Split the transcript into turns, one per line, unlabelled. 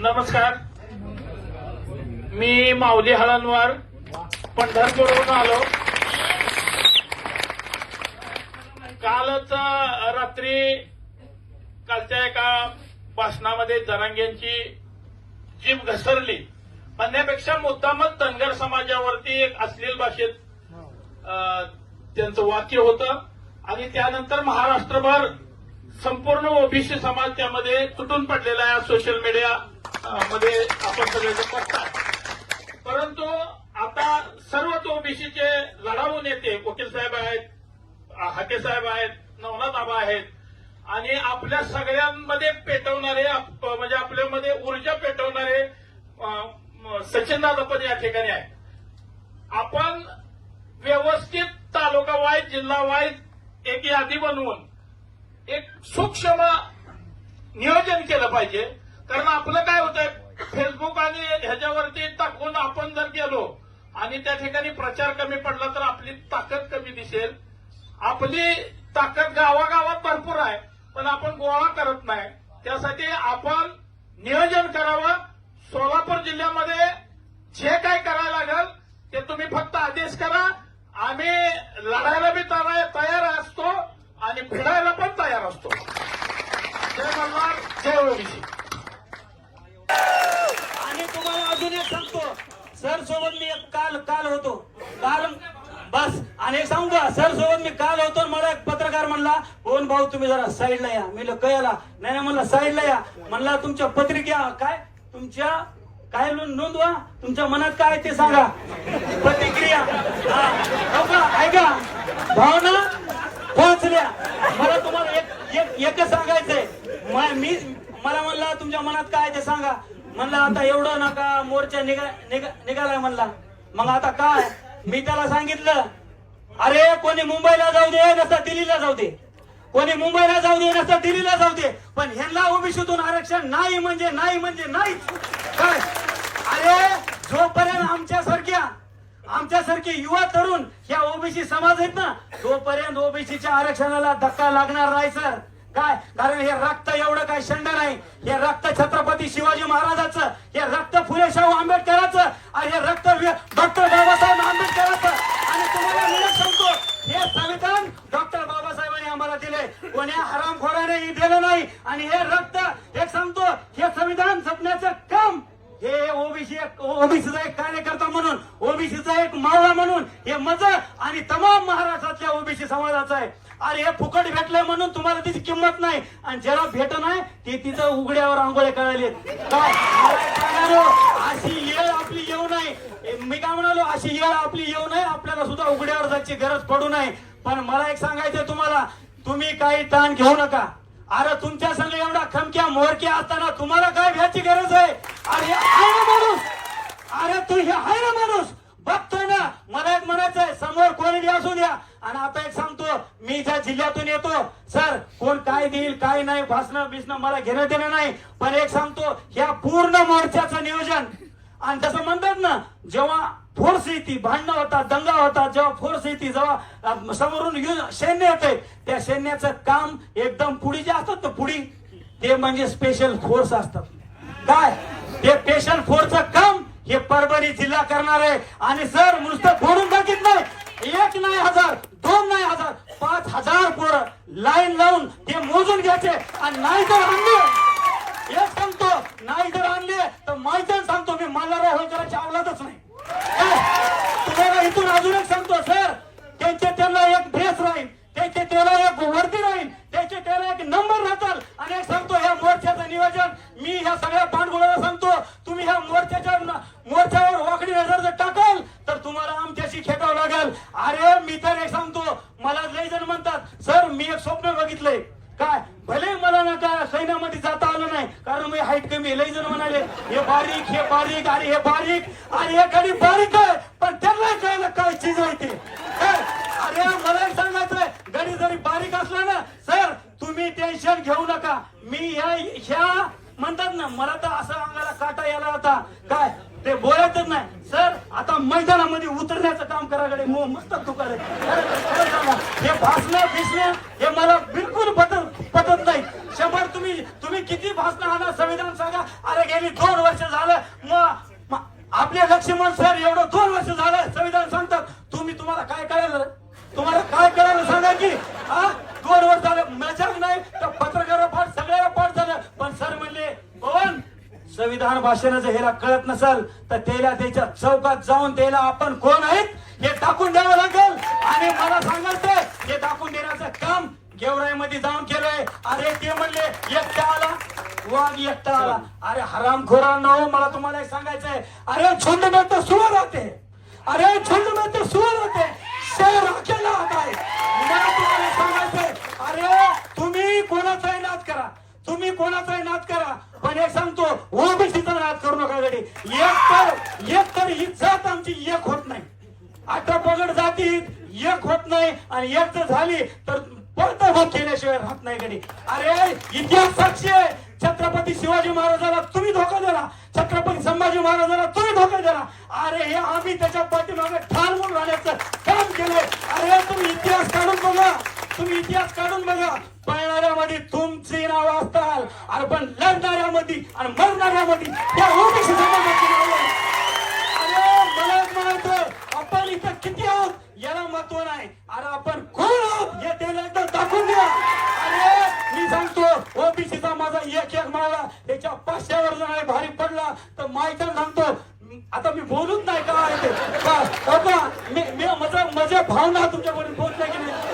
नमस्कार. मी माऊली हळणवार पंढरपूरहून आलो. कालच रात्री कालच्या एका भाषणामध्ये जरांग्यांची जीभ घसरली. म्हणण्यापेक्षा मुद्दामच धनगर समाजावरती एक अश्लील भाषेत त्यांचं वाक्य होतं. आणि त्यानंतर महाराष्ट्रभर संपूर्ण ओबीसी समाज त्यामध्ये तुटून पडलेला आहे सोशल मीडिया. मध्ये आपण सगळे पडतात. परंतु आता सर्वच ओबीसीचे लढावू नेते वकील साहेब आहेत हाके साहेब आहेत नवनाथ बाबा आहेत. आणि आपल्या सगळ्यांमध्ये पेटवणारे आप- म्हणजे आपल्यामध्ये ऊर्जा पेटवणारे सचिन दादापद या ठिकाणी आहेत. आपण व्यवस्थित तालुका वाईज जिल्हा वाईज एक यादी बनवून एक सूक्ष्म नियोजन केलं पाहिजे. कारण आपलं काय होतंय फेसबुक आणि ह्याच्यावरती टाकून आपण जर गेलो आणि त्या ठिकाणी प्रचार कमी पडला तर आपली ताकद कमी दिसेल. आपली ताकद गावागावात भरपूर आहे पण आपण गोळा करत नाही. त्यासाठी आपण नियोजन करावं. सोलापूर जिल्ह्यामध्ये जे काय करायला लागेल ते तुम्ही फक्त आदेश करा. आम्ही लढायला बी तयार तयार असतो आणि भिडायला पण तयार असतो. जय मल्हार जय ओबीसी
आणि तुम्हाला अजून एक सांगतो सर सोबत मी एक काल काल होतो. काल बस आणि सांगू का? सर सोबत मी काल होतो मला एक पत्रकार म्हणला कोण भाऊ तुम्ही जरा साईडला या. मी कळला नाही नाही म्हणलं साईडला या. म्हणला तुमच्या पत्रिका काय? तुमच्या काय नोंदवा? तुमच्या मनात काय आहे ते सांगा. प्रतिक्रिया. हा. हो का? ऐका. भावना पोहोचल्या. मला तुम्हाला एक एक एकच सांगायचंय. मी मला म्हणला तुमच्या मनात काय आहे ते सांगा. म्हणला आता एवढं नका मोर्चा निघा निघा- निघालाय म्हणला. मग आता काय? मी त्याला सांगितलं अरे कोणी मुंबईला जाऊ दे नसता दिल्लीला जाऊ दे. कोणी मुंबईला जाऊ दे नसता दिल्लीला जाऊ दे. पण ह्यांना ओबीसीतून आरक्षण नाही म्हणजे नाही म्हणजे नाही. काय? अरे जोपर्यंत आमच्यासारख्या आमच्यासारखे युवा तरुण ह्या ओबीसी समाज आहेत ना तोपर्यंत ओबीसीच्या आरक्षणाला धक्का लागणार नाही सर. काय? कारण हे रक्त एवढं काय शंड नाही. हे रक्त छत्रपती शिवाजी महाराजाचं हे रक्त फुले शाहू आंबेडकराचं आणि हे रक्त डॉक्टर बाबासाहेब आंबेडकराचं. आणि तुम्हाला मी सांगतो हे संविधान डॉक्टर बाबासाहेबांनी आम्हाला दिले कोण्या हरामखोराने दिलं नाही. आणि हे रक्त हे सांगतो हे संविधान जपण्याचं काम हे ओबीसी ओबीसीचा एक कार्यकर्ता म्हणून ओबीसीचा एक मावळा म्हणून हे मज आणि तमाम महाराष्ट्रातल्या ओबीसी समाजाचं आहे. आणि हे फुकट भेटलंय म्हणून तुम्हाला त्याची किंमत नाही. आणि ज्याला भेट नाही ते तिचं उघड्यावर आंघोळे करायले काय अशी येळ आपली येऊ नाही. मी काय म्हणालो अशी येळ आपली येऊ नाही. आपल्याला सुद्धा उघड्यावर जायची गरज पडू नये पण मला एक सांगायचं तुम्हाला तुम्ही काही ताण घेऊ नका. अरे तुमच्या संग एवढा खमक्या मोरक्या असताना तुम्हाला काय भ्याची गरज आहे? अरे आहे ना माणूस. अरे तू हे आहे ना माणूस. बघतोय ना. मला एक म्हणायचंय समोर कोणी असू द्या. आणि आता एक सांगतो मी ज्या जिल्ह्यातून येतो सर कोण काय देईल काय नाही भासणं बिसणं मला घेणं देणं नाही. पण एक सांगतो ह्या पूर्ण मोर्चाचं नियोजन आणि जसं म्हणतात ना जेव्हा फोर्स येते भांडणं होतात दंगा होतात जेव्हा फोर्स येते जेव्हा समोरून सैन्य येते त्या सैन्याचं काम एकदम पुढी जे असतात ना पुढी ते म्हणजे स्पेशल फोर्स असतात. काय? ते स्पेशल फोर्सचं काम हे परभणी जिल्हा करणार आहे. आणि सर नुसतं फोडून टाकीत नाही. एक नाही हजार. दोन नाही हजार? पाच हजार पोरं लाईन लावून ते मोजून घ्यायचे. आणि नाही जर आणले. एक सांगतो नाही जर आणले. तर मैदान सांगतो मी मल्हारराव होळकरांची अवलादच नाही. तुम्हाला इथून अजून एक सांगतो सर त्यांचे त्यांना एक ड्रेस राहील त्यांचे त्याला एक वर्दी राहील त्यांचे त्याला एक नंबर राहतात. आणि एक सांगतो ह्या मोर्चाचं नियोजन मी ह्या सगळ्या पांडगुळाला सांगतो तुम्ही ह्या मोर्चाच्या मोर्चावर वाकडी नजर जर टाकाल तर तुम्हाला आमच्याशी खेटावं लागेल. अरे मी तर एक सांगतो म्हणतात सर मी एक स्वप्न बघितलंय. काय? भले मला ना काय सैन्यामध्ये जाता आलं नाही कारण मी हाईट कमी लई जण म्हणाले हे बारीक हे बारीक अरे हे बारीक अरे हे कधी बारीक आहे पण त्यांना कळलं काय चीज आहे ते. अरे मला एक सांगायचंय गडी जरी बारीक असला ना सर तुम्ही टेन्शन घेऊ नका. मी ह्या ह्या म्हणतात ना मला तर असं अंगाला काटा यायला होता. काय? ते बोलायचंच नाही. सर आता मैदानामध्ये उतरण्याचं काम कराकडे मस्त तुकार हे भासणं भिसणं हे मला बिलकुल पटत पटत नाही. शंभर तुम्ही तुम्ही किती भाषण आणा संविधान सांगा. अरे गेली दोन वर्ष झालं. मग आपले लक्ष्मण सर एवढं दोन वर्ष झालं संविधान सांगतात. तुम्ही तुम्हाला काय करायला तुम्हाला काय करायला सांगा की संविधान भाषणाचं ह्याला कळत नसल तर त्याला त्याच्या चौकात जाऊन त्याला आपण कोण आहेत हे टाकून द्यावं लागेल. आणि मला सांगायचं हे टाकून देण्याचं काम गेवराईमध्ये जाऊन केलंय. अरे ते म्हणले एकटा आला वाघ एकटा आला. अरे हरामखोरांनो मला तुम्हाला एक सांगायचंय. अरे झुंड में तो सुअर होते अरे झुंड में तो सुअर होते शेर अकेला आता मला तुम्हाला सांगायचंय अरे तुम्ही कोणाचाही नाद करा तुम्ही कोणाचाही नाद करा? पण हे सांगतो ओबीसीचा नाद करू नका गडी. एक तर एक तर ही जात आमची एक होत नाही. आता पगड जाती एक होत नाही आणि एक जर झाली तर परत भाग केल्याशिवाय राहत नाही गडी. अरे इतिहास साक्षी आहे. छत्रपती शिवाजी महाराजाला तुम्ही धोका दिला. छत्रपती संभाजी महाराजाला तुम्ही धोका दिला. अरे हे आम्ही त्याच्या पाठीमागे ठार म्हणून राहण्याचं काम केलंय. अरे तुम्ही इतिहास काढून बघा. तुम्ही इतिहास काढून बघा. अरे पण लढणाऱ्यामध्ये आणि मरणाऱ्यामध्ये त्या ओबीसी अरे मला म्हणायचं आपण इथं किती आहोत? याला महत्त्व नाही. अरे आपण कोण आहोत? हे त्याला एकदा दाखवून द्या. अरे मी सांगतो ओबीसीचा माझा एक एक मावळा त्याच्या पाचशेवर जर भारी पडला तर माहिती सांगतो आता मी बोलूच नाही का मी मी माझा माझ्या भावना तुमच्याकडून पोहोचल्या की नाही?